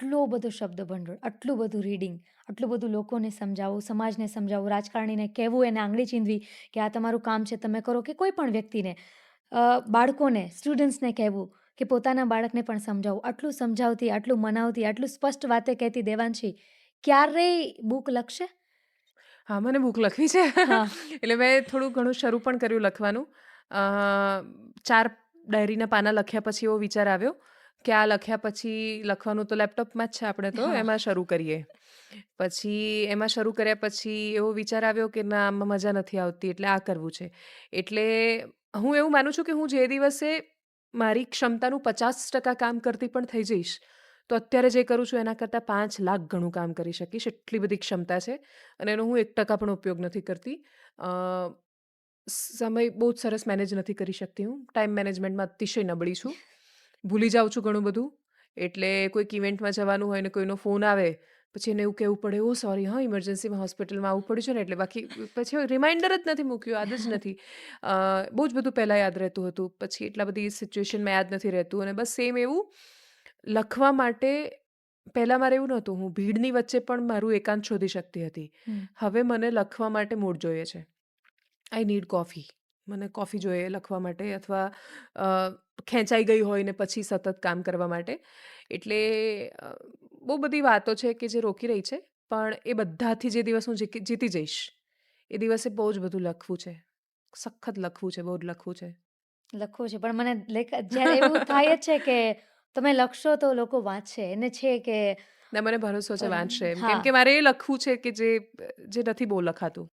આટલો બધો શબ્દ ભંડોળ, આટલું બધું રીડિંગ, આટલું બધું લોકોને સમજાવવું, સમાજને સમજાવવું, રાજકારણીને કહેવું, એને આંગળી ચીંધવી કે આ તમારું કામ છે તમે કરો કે કોઈ પણ વ્યક્તિને બાળકોને, સ્ટુડન્ટ્સને કહેવું કે પોતાના બાળકને પણ સમજાવું આટલું સમજાવતી, આટલું મનાવતી, આટલું સ્પષ્ટ વાતે કહેતી દેવાંશી ક્યારેય બુક લખશે? હા, મને બુક લખવી છે. એટલે મેં થોડું ઘણું શરૂ પણ કર્યું લખવાનું. ચાર ડાયરીના પાના લખ્યા પછી એવો વિચાર આવ્યો કે આ લખ્યા પછી લખવાનું તો લેપટોપમાં જ છે આપણે તો, હા. એમાં શરૂ કરીએ. પછી એમાં શરૂ કર્યા પછી એવો વિચાર આવ્યો કે ના આમાં મજા નથી આવતી એટલે આ કરવું છે. એટલે હું એવું માનું છું કે હું જે દિવસે મારી ક્ષમતાનું 50% કામ કરતી પણ થઈ જઈશ, તો અત્યારે જે કરું છું એના કરતાં પાંચ લાખ ગણું કામ કરી શકીશ. એટલી બધી ક્ષમતા છે અને એનો હું એક ટકા પણ ઉપયોગ નથી કરતી. અ, સમય બહુ જ સરસ મેનેજ નથી કરી શકતી હું. ટાઈમ મેનેજમેન્ટમાં અતિશય નબળી છું. ભૂલી જાઉં છું ઘણું બધું. એટલે કોઈક ઇવેન્ટમાં જવાનું હોય ને કોઈનો ફોન આવે, પછી એને એવું કહેવું પડે, ઓ સોરી હા, ઇમરજન્સીમાં હોસ્પિટલમાં આવવું પડ્યું છે ને એટલે." બાકી પછી રિમાઇન્ડર જ નથી મૂક્યું, યાદ જ નથી. બહુ જ બધું પહેલાં યાદ રહેતું હતું. પછી એટલા બધી સિચ્યુએશનમાં યાદ નથી રહેતું અને બસ સેમ એવું લખવા માટે પહેલાં મારે એવું નહોતું. હું ભીડની વચ્ચે પણ મારું એકાંત શોધી શકતી હતી. હવે મને લખવા માટે મૂડ જોઈએ છે. I need coffee. મને કોફી જોઈએ લખવા માટે અથવા અ, ખેંચાઈ ગઈ હોય ને પછી સતત કામ કરવા માટે. એટલે અ, બહુ બધી વાતો છે કે જે રોકી રહી છે. પણ એ બધાથી જે દિવસ હું જીકી જીતી જઈશ, એ દિવસે બહુ જ બધું લખવું છે. સખત લખવું છે, બહુ જ લખવું છે. લખવું છે પણ મને લાઈક જ્યારે એવું થાય જ છે કે તમે લખશો તો લોકો વાંચશે. એને છે કે ના મને ભરોસો છે વાંચશે એમ. કેમ હા. કે મારે એ લખવું છે કે જે જે નથી બહુ લખાતું.